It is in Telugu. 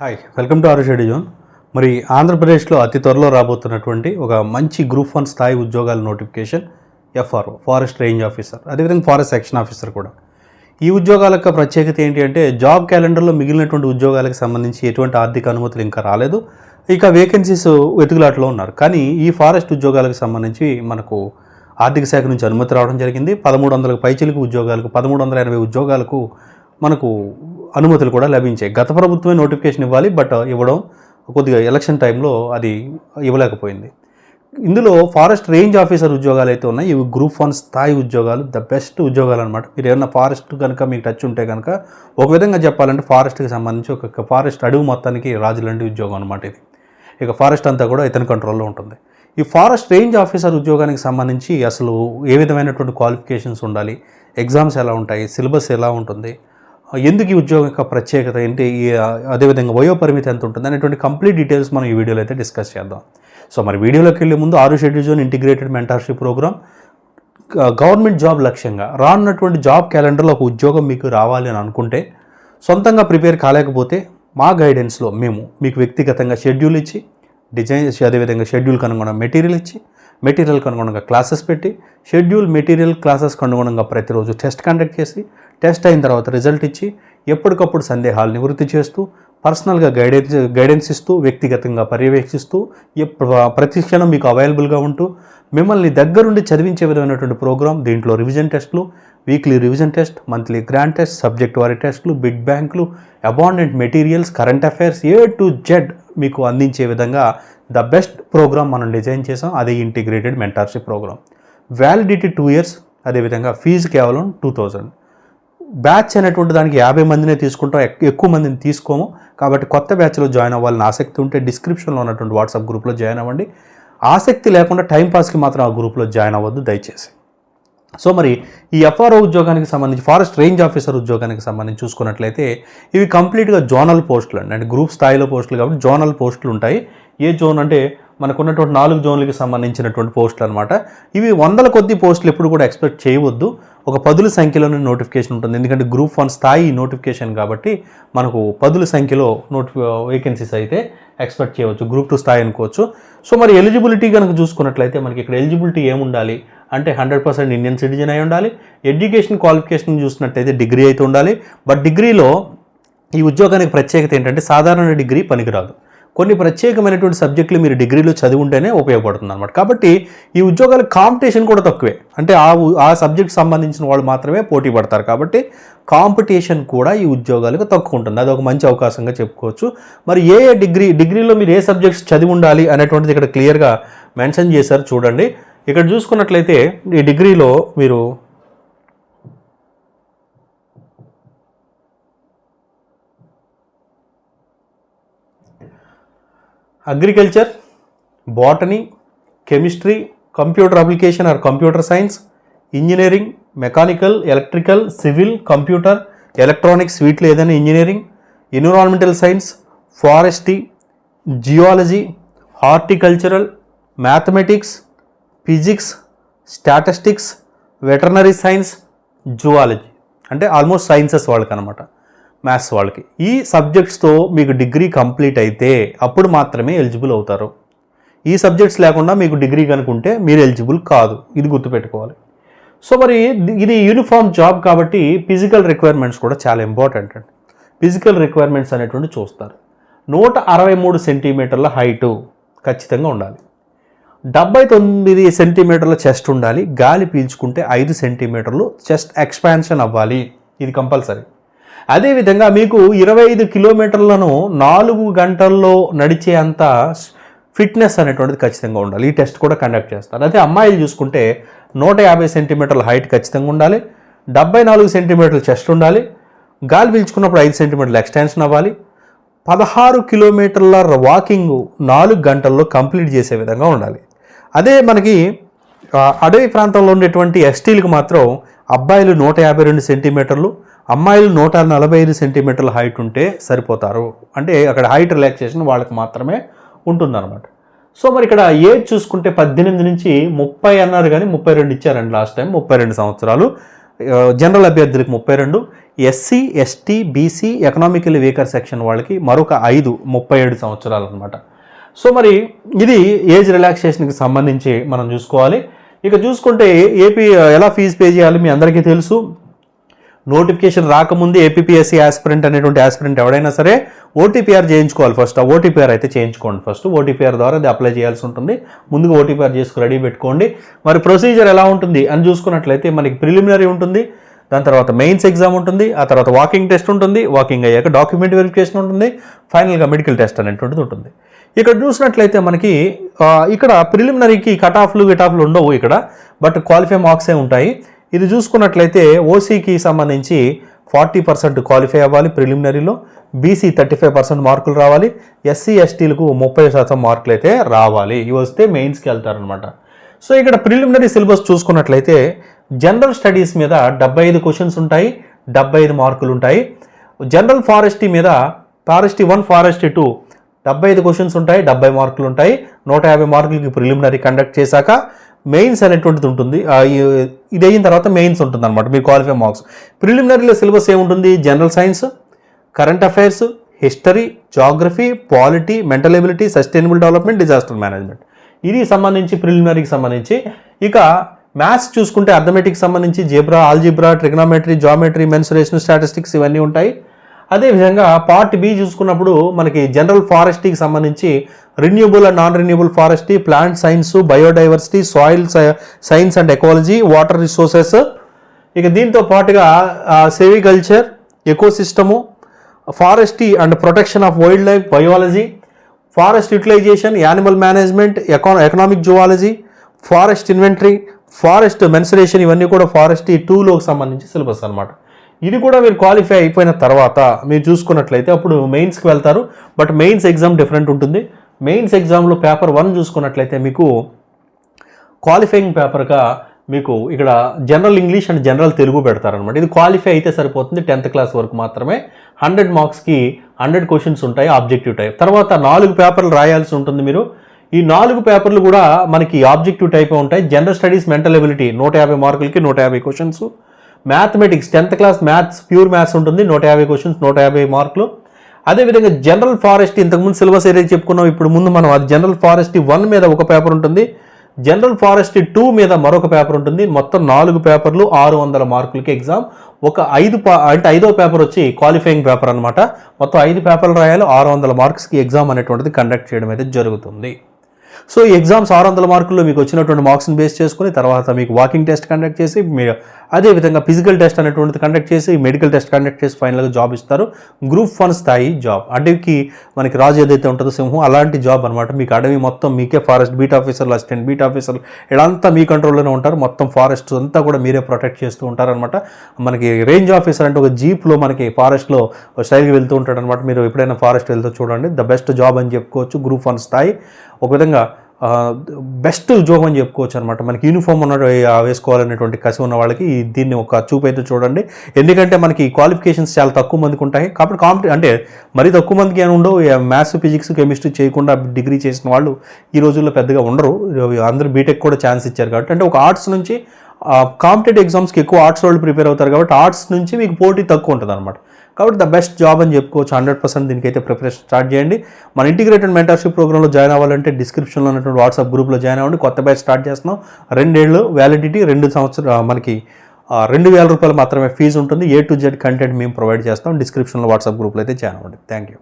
హాయ్ వెల్కమ్ టు ఆరుషేడి జోన్ మరి ఆంధ్రప్రదేశ్లో అతి త్వరలో రాబోతున్నటువంటి ఒక మంచి గ్రూప్ వన్ స్థాయి ఉద్యోగాల notification FRO forest range officer అదేవిధంగా ఫారెస్ట్ సెక్షన్ ఆఫీసర్ కూడా. ఈ ఉద్యోగాల యొక్క ప్రత్యేకత ఏంటి అంటే జాబ్ క్యాలెండర్లో మిగిలినటువంటి ఉద్యోగాలకు సంబంధించి ఎటువంటి ఆర్థిక అనుమతులు ఇంకా రాలేదు. ఇక వేకెన్సీస్ వెతుకులాటలో ఉన్నారు. కానీ ఈ ఫారెస్ట్ ఉద్యోగాలకు సంబంధించి మనకు ఆర్థిక శాఖ నుంచి అనుమతి రావడం జరిగింది. పదమూడు వందలకు పైచిలకు ఉద్యోగాలకు పదమూడు వందల ఎనభై ఉద్యోగాలకు మనకు అనుమతులు కూడా లభించాయి. గత ప్రభుత్వమే నోటిఫికేషన్ ఇవ్వాలి బట్ ఇవ్వడం కొద్దిగా ఎలక్షన్ టైంలో అది ఇవ్వలేకపోయింది. ఇందులో ఫారెస్ట్ రేంజ్ ఆఫీసర్ ఉద్యోగాలు అయితే ఉన్నాయి. ఇవి గ్రూప్ వన్ స్థాయి ఉద్యోగాలు ద బెస్ట్ ఉద్యోగాలు అనమాట మీరు ఏమన్నా ఫారెస్ట్ కనుక మీకు టచ్ ఉంటే కనుక ఒక విధంగా చెప్పాలంటే ఫారెస్ట్కి సంబంధించి ఒక ఫారెస్ట్ అడవి మొత్తానికి రాజులండి ఉద్యోగం అనమాట ఇది. ఇక ఫారెస్ట్ అంతా కూడా ఇతని కంట్రోల్లో ఉంటుంది. ఈ ఫారెస్ట్ రేంజ్ ఆఫీసర్ ఉద్యోగానికి సంబంధించి అసలు ఏ విధమైనటువంటి క్వాలిఫికేషన్స్ ఉండాలి ఎగ్జామ్స్ ఎలా ఉంటాయి సిలబస్ ఎలా ఉంటుంది ఎందుకు ఈ ఉద్యోగం యొక్క ప్రత్యేకత ఏంటి? అదేవిధంగా వయో పరిమితి ఎంత ఉంటుంది? అనేటువంటి కంప్లీట్ డీటెయిల్స్ మనం ఈ వీడియోలో అయితే డిస్కస్ చేద్దాం. సో మరి వీడియోలోకి వెళ్ళే ముందు ఆరు schedule zone integrated mentorship programme government job లక్ష్యంగా రానున్నటువంటి జాబ్ క్యాలెండర్లో ఒక ఉద్యోగం మీకు రావాలి అని అనుకుంటే సొంతంగా ప్రిపేర్ కాలేకపోతే మా గైడెన్స్లో మేము మీకు వ్యక్తిగతంగా షెడ్యూల్ ఇచ్చి డిజైన్ అదేవిధంగా షెడ్యూల్ కనుగొన్న మెటీరియల్ ఇచ్చి మెటీరియల్కి అనుగుణంగా క్లాసెస్ పెట్టి షెడ్యూల్ మెటీరియల్ క్లాసెస్కి అనుగుణంగా ప్రతిరోజు టెస్ట్ కండక్ట్ చేసి టెస్ట్ అయిన తర్వాత రిజల్ట్ ఇచ్చి ఎప్పటికప్పుడు సందేహాలు నివృత్తి చేస్తూ పర్సనల్గా గైడెన్స్ గైడెన్స్ ఇస్తూ వ్యక్తిగతంగా పర్యవేక్షిస్తూ ప్రతి క్షణం మీకు అవైలబుల్గా ఉంటూ మిమ్మల్ని దగ్గరుండి చదివించే విధమైనటువంటి ప్రోగ్రామ్ దీంట్లో రివిజన్ టెస్ట్లు weekly revision test monthly grand test subject వారి టెస్ట్లు బిగ్ బ్యాంకులు abundant materials current affairs A to Z మీకు అందించే విధంగా ద బెస్ట్ ప్రోగ్రామ్ మనం డిజైన్ చేసాం అదే integrated mentorship programme validity two years అదేవిధంగా ఫీజు కేవలం టూ థౌజండ్. బ్యాచ్ అనేటువంటి దానికి యాభై మందినే తీసుకుంటాం ఎక్కువ మందిని తీసుకోము. కాబట్టి కొత్త బ్యాచ్లో జాయిన్ అవ్వాలని ఆసక్తి ఉంటే డిస్క్రిప్షన్లో ఉన్నటువంటి వాట్సాప్ గ్రూప్లో జాయిన్ అవ్వండి. ఆసక్తి లేకుండా టైంపాస్కి మాత్రం ఆ గ్రూప్లో జాయిన్ అవ్వద్దు దయచేసి. సో మరి ఈ ఎఫ్ఆర్ఓ ఉద్యోగానికి సంబంధించి ఫారెస్ట్ రేంజ్ ఆఫీసర్ ఉద్యోగానికి సంబంధించి చూసుకున్నట్లయితే ఇవి కంప్లీట్గా జోనల్ పోస్టులు అండి. అంటే గ్రూప్ స్థాయిలో పోస్టులు కాబట్టి జోనల్ పోస్టులు ఉంటాయి. ఏ జోన్ అంటే మనకున్నటువంటి నాలుగు జోన్లకి సంబంధించినటువంటి పోస్టులు అనమాట ఇవి వందల కొద్ది పోస్టులు ఎప్పుడు కూడా ఎక్స్పెక్ట్ చేయవద్దు. ఒక పదుల సంఖ్యలోనే నోటిఫికేషన్ ఉంటుంది. ఎందుకంటే గ్రూప్ వన్ స్థాయి నోటిఫికేషన్ కాబట్టి మనకు పదుల సంఖ్యలో నోటిఫి వేకెన్సీస్ అయితే ఎక్స్పెక్ట్ చేయవచ్చు. గ్రూప్ టూ స్థాయి అనుకోవచ్చు. సో మరి ఎలిజిబిలిటీ కనుక చూసుకున్నట్లయితే మనకి ఇక్కడ ఎలిజిబిలిటీ ఏముండాలి? అంటే హండ్రెడ్ పర్సెంట్ ఇండియన్ సిటిజన్ అయి ఉండాలి. ఎడ్యుకేషన్ క్వాలిఫికేషన్ చూసినట్టయితే డిగ్రీ అయితే ఉండాలి. బట్ డిగ్రీలో ఈ ఉద్యోగానికి ప్రత్యేకత ఏంటంటే సాధారణ డిగ్రీ పనికిరాదు. కొన్ని ప్రత్యేకమైనటువంటి సబ్జెక్టులు మీరు డిగ్రీలో చదివి ఉంటేనే ఉపయోగపడుతుంది అనమాట కాబట్టి ఈ ఉద్యోగాల కాంపిటీషన్ కూడా తక్కువే. అంటే ఆ ఆ సబ్జెక్ట్ సంబంధించిన వాళ్ళు మాత్రమే పోటీ పడతారు. కాబట్టి కాంపిటీషన్ కూడా ఈ ఉద్యోగాలకు తక్కువ ఉంటుంది అది ఒక మంచి అవకాశంగా చెప్పుకోవచ్చు. మరి ఏ ఏ డిగ్రీ డిగ్రీలో మీరు ఏ సబ్జెక్ట్స్ చదివి ఉండాలి అనేటువంటిది ఇక్కడ క్లియర్గా మెన్షన్ చేశారు చూడండి. ఇక్కడ చూసుకున్నట్లయితే ఈ డిగ్రీలో మీరు agriculture botany chemistry computer application or computer science engineering mechanical electrical civil computer electronics వీటిలో ఏదైనా engineering environmental science forestry geology horticultural mathematics physics statistics veterinary science zoology. అంటే ఆల్మోస్ట్ సైన్సెస్ వాళ్ళకి అనమాట మ్యాథ్స్ వాళ్ళకి. ఈ సబ్జెక్ట్స్తో మీకు డిగ్రీ కంప్లీట్ అయితే అప్పుడు మాత్రమే ఎలిజిబుల్ అవుతారు. ఈ సబ్జెక్ట్స్ లేకుండా మీకు డిగ్రీ కనుకుంటే మీరు ఎలిజిబుల్ కాదు. ఇది గుర్తుపెట్టుకోవాలి. సో మరి ఇది యూనిఫామ్ జాబ్ కాబట్టి ఫిజికల్ రిక్వైర్మెంట్స్ కూడా చాలా ఇంపార్టెంట్ అండి. ఫిజికల్ రిక్వైర్మెంట్స్ అనేటువంటి చూస్తారు. నూట అరవై మూడు సెంటీమీటర్ల హైటు ఖచ్చితంగా ఉండాలి. డెబ్బై తొమ్మిది సెంటీమీటర్ల చెస్ట్ ఉండాలి. గాలి పీల్చుకుంటే ఐదు సెంటీమీటర్లు చెస్ట్ ఎక్స్పాన్షన్ అవ్వాలి. ఇది కంపల్సరీ అదేవిధంగా మీకు ఇరవై ఐదు కిలోమీటర్లను నాలుగు గంటల్లో నడిచే అంత ఫిట్నెస్ అనేటువంటిది ఖచ్చితంగా ఉండాలి. ఈ టెస్ట్ కూడా కండక్ట్ చేస్తారు. అదే అమ్మాయిలు చూసుకుంటే నూట యాభై సెంటీమీటర్ల హైట్ ఖచ్చితంగా ఉండాలి. డెబ్బై నాలుగు సెంటీమీటర్ల చెస్ట్ ఉండాలి. గాలి పీల్చుకున్నప్పుడు ఐదు సెంటీమీటర్ల ఎక్స్టెన్షన్ అవ్వాలి. పదహారు కిలోమీటర్ల వాకింగ్ నాలుగు గంటల్లో కంప్లీట్ చేసే విధంగా ఉండాలి. అదే మనకి అడవి ప్రాంతంలో ఉండేటువంటి ఎస్టీలకు మాత్రం అబ్బాయిలు నూట యాభై రెండు సెంటీమీటర్లు అమ్మాయిలు నూట నలభై ఐదు సెంటీమీటర్ల హైట్ ఉంటే సరిపోతారు. అంటే అక్కడ హైట్ రిలాక్సేషన్ వాళ్ళకి మాత్రమే ఉంటుందన్నమాట. సో మరి ఇక్కడ ఏజ్ చూసుకుంటే పద్దెనిమిది నుంచి ముప్పై అన్నారు కానీ ముప్పై రెండు ఇచ్చారండి లాస్ట్ టైం ముప్పై రెండు సంవత్సరాలు. జనరల్ అభ్యర్థులకు ముప్పై రెండు SC ST BC economical weaker section వాళ్ళకి మరొక ఐదు ముప్పై ఏడు సంవత్సరాలు అనమాట సో మరి ఇది ఏజ్ రిలాక్సేషన్కి సంబంధించి మనం చూసుకోవాలి. ఇక చూసుకుంటే ఏపీ ఎలా ఫీజు పే చేయాలి మీ అందరికీ తెలుసు. నోటిఫికేషన్ రాకముందు ఏపీఎస్సీ ఆస్పిరెంట్ అనేటువంటి ఆస్పిరెంట్ ఎవడైనా సరే ఓటీపీఆర్ చేయించుకోవాలి ఫస్ట్ ఆ ఓటీపీఆర్ అయితే చేయించుకోండి ఫస్ట్ ఓటీపీఆర్ ద్వారా అది అప్లై చేయాల్సి ఉంటుంది. ముందుగా ఓటీపీఆర్ చేసుకుని రెడీ పెట్టుకోండి. మరి ప్రొసీజర్ ఎలా ఉంటుంది అని చూసుకున్నట్లయితే మనకి ప్రిలిమినరీ ఉంటుంది. దాని తర్వాత మెయిన్స్ ఎగ్జామ్ ఉంటుంది. ఆ తర్వాత వాకింగ్ టెస్ట్ ఉంటుంది. వాకింగ్ అయ్యాక డాక్యుమెంట్ వెరిఫికేషన్ ఉంటుంది. ఫైనల్గా మెడికల్ టెస్ట్ అనేటువంటిది ఉంటుంది. ఇక్కడ చూసినట్లయితే మనకి ఇక్కడ ప్రిలిమినరీకి కట్ ఆఫ్లు గిట్ ఆఫ్లు ఉండవు ఇక్కడ బట్ క్వాలిఫై మార్క్సే ఉంటాయి. ఇది చూసుకున్నట్లయితే ఓసీకి సంబంధించి ఫార్టీ పర్సెంట్ క్వాలిఫై అవ్వాలి ప్రిలిమినరీలో బీసీ థర్టీ ఫైవ్ పర్సెంట్ మార్కులు రావాలి ఎస్సీ ఎస్టీలకు ముప్పై శాతం మార్కులు అయితే రావాలి. ఇవి వస్తే మెయిన్స్కి వెళ్తారనమాట సో ఇక్కడ ప్రిలిమినరీ సిలబస్ చూసుకున్నట్లయితే జనరల్ స్టడీస్ మీద డెబ్బై ఐదు క్వశ్చన్స్ ఉంటాయి డెబ్బై ఐదు మార్కులు ఉంటాయి. జనరల్ ఫారెస్టీ మీద ఫారెస్టీ వన్ ఫారెస్టీ టూ డెబ్బై ఐదు క్వశ్చన్స్ ఉంటాయి డెబ్బై మార్కులు ఉంటాయి. నూట యాభై మార్కులకి ప్రిలిమినరీ కండక్ట్ చేశాక మెయిన్స్ అనేటువంటిది ఉంటుంది. ఇది అయిన తర్వాత మెయిన్స్ ఉంటుంది అనమాట మీ క్వాలిఫై మార్క్స్ ప్రిలిమినరీలో సిలబస్ ఏముంటుంది? General science current affairs history geography polity mental ability sustainable development disaster management ఇది సంబంధించి ప్రిలిమినరీకి సంబంధించి. ఇక మ్యాథ్స్ చూసుకుంటే అర్థమెటిక్ సంబంధించి zebra algebra trigonometry geometry mensuration statistics ఇవన్నీ ఉంటాయి. అదేవిధంగా పార్ట్ బి చూసుకున్నప్పుడు మనకి జనరల్ ఫారెస్ట్కి సంబంధించి renewable and non renewable forestry plant science biodiversity soil science and ecology water resources ఇక దీంతో పాటుగా silviculture ecosystem forestry and protection of wild life biology forest utilisation animal management ఎకా economic zoology forest inventory forest mensuration ఇవన్నీ కూడా ఫారెస్ట్ టూలోకి సంబంధించి సిలబస్ అన్నమాట. ఇది కూడా మీరు క్వాలిఫై అయిపోయిన తర్వాత మీరు చూసుకున్నట్లయితే అప్పుడు మెయిన్స్కి వెళ్తారు. బట్ మెయిన్స్ ఎగ్జామ్ డిఫరెంట్ ఉంటుంది. మెయిన్స్ ఎగ్జామ్లో పేపర్ వన్ చూసుకున్నట్లయితే మీకు క్వాలిఫైయింగ్ పేపర్గా మీకు ఇక్కడ general English and general Telugu పెడతారనమాట ఇది క్వాలిఫై అయితే సరిపోతుంది. టెన్త్ క్లాస్ వరకు మాత్రమే. హండ్రెడ్ మార్క్స్కి హండ్రెడ్ క్వశ్చన్స్ ఉంటాయి ఆబ్జెక్టివ్ టైప్ తర్వాత నాలుగు పేపర్లు రాయాల్సి ఉంటుంది మీరు. ఈ నాలుగు పేపర్లు కూడా మనకి ఆబ్జెక్టివ్ టైప్ ఉంటాయి. జనరల్ స్టడీస్ మెంటల్ ఎబిలిటీ నూట యాభై మార్కులకి నూట యాభై questions mathematics tenth class maths pure maths ఉంటుంది నూట యాభై క్వశ్చన్స్ నూట యాభై మార్కులు. అదేవిధంగా జనరల్ ఫారెస్ట్ ఇంతకుముందు సిలబస్ ఏదైతే చెప్పుకున్నాం ఇప్పుడు ముందు మనం అది జనరల్ ఫారెస్ట్ వన్ మీద ఒక పేపర్ ఉంటుంది. జనరల్ ఫారెస్ట్ టూ మీద మరొక పేపర్ ఉంటుంది. మొత్తం నాలుగు పేపర్లు ఆరు వందల మార్కులకి ఎగ్జామ్ ఒక ఐదు పా అంటే ఐదో పేపర్ వచ్చి క్వాలిఫైయింగ్ పేపర్ అనమాట మొత్తం ఐదు పేపర్లు రాయాలి ఆరు వందల మార్క్స్కి ఎగ్జామ్ అనేటువంటిది కండక్ట్ చేయడం అయితే జరుగుతుంది. సో ఈ ఎగ్జామ్స్ ఆరు వందల మార్కుల్లో మీకు వచ్చినటువంటి మార్క్స్ని బేస్ చేసుకుని తర్వాత మీకు వాకింగ్ టెస్ట్ కండక్ట్ చేసి మీరు అదేవిధంగా ఫిజికల్ టెస్ట్ అనేటువంటిది కండక్ట్ చేసి మెడికల్ టెస్ట్ కండక్ట్ చేసి ఫైనల్గా జాబ్ ఇస్తారు. గ్రూప్ వన్ స్థాయి జాబ్ అడవికి మనకి రాజు ఏదైతే ఉంటుందో సింహం అలాంటి జాబ్ అనమాట మీకు అడవి మొత్తం మీకే ఫారెస్ట్ బీట్ ఆఫీసర్లు అసిస్టెంట్ బీట్ ఆఫీసర్లు ఇలాంతా మీ కంట్రోల్లోనే ఉంటారు. మొత్తం ఫారెస్ట్ అంతా కూడా మీరే ప్రొటెక్ట్ చేస్తూ ఉంటారనమాట మనకి రేంజ్ ఆఫీసర్ అంటే ఒక జీప్లో మనకి ఫారెస్ట్లో స్టైల్కి వెళ్తూ ఉంటాడనమాట మీరు ఎప్పుడైనా ఫారెస్ట్ వెళ్తూ చూడండి. ద బెస్ట్ జాబ్ అని చెప్పుకోవచ్చు. గ్రూప్ వన్ స్థాయి. ఒక విధంగా బెస్ట్ ఉద్యోగం అని చెప్పుకోవచ్చు అనమాట మనకి యూనిఫామ్ ఉన్న వేసుకోవాలనేటువంటి కసి ఉన్న వాళ్ళకి దీన్ని ఒక చూపు అయితే చూడండి. ఎందుకంటే మనకి క్వాలిఫికేషన్స్ చాలా తక్కువ మందికి ఉంటాయి. కాబట్టి కాంపిటీ అంటే మరీ తక్కువ మందికి ఏమి ఉండవు. మ్యాథ్స్ ఫిజిక్స్ కెమిస్ట్రీ చేయకుండా డిగ్రీ చేసిన వాళ్ళు ఈ రోజుల్లో పెద్దగా ఉండరు. అందరూ బీటెక్ కూడా ఛాన్స్ ఇచ్చారు కాబట్టి. అంటే ఒక ఆర్ట్స్ నుంచి కాంపిటేటివ్ ఎగ్జామ్స్కి ఎక్కువ ఆర్ట్స్ వాళ్ళు ప్రిపేర్ అవుతారు కాబట్టి ఆర్ట్స్ నుంచి మీకు పోటీ తక్కువ ఉంటుంది అనమాట కాబట్టి ద బెస్ట్ జాబ్ అని చెప్పుకోవచ్చు. హండ్రెడ్ పర్సెంట్ దీనికైతే ప్రిపరేషన్ స్టార్ట్ చేయండి. మన ఇంటిగ్రేటెడ్ మెంటర్షిప్ ప్రోగ్రామ్లో జాయిన్ అవ్వాలంటే డిస్క్రిప్షన్లో ఉన్నటువంటి వాట్సాప్ గ్రూప్లో జాయిన్ అవ్వండి. కొత్త బ్యాచ్ స్టార్ట్ చేస్తున్నాం. రెండేళ్ళు వ్యాలిడిటీ రెండు సంవత్సరాలు మనకి రెండు వేల రూపాయలు మాత్రమే ఫీజు ఉంటుంది. ఏ టు జెడ్ కంటెంట్ మేము ప్రొవైడ్ చేస్తాం. డిస్క్రిప్షన్లో వాట్సాప్ గ్రూప్లో అయితే జాయిన్ అవ్వండి. Thank you.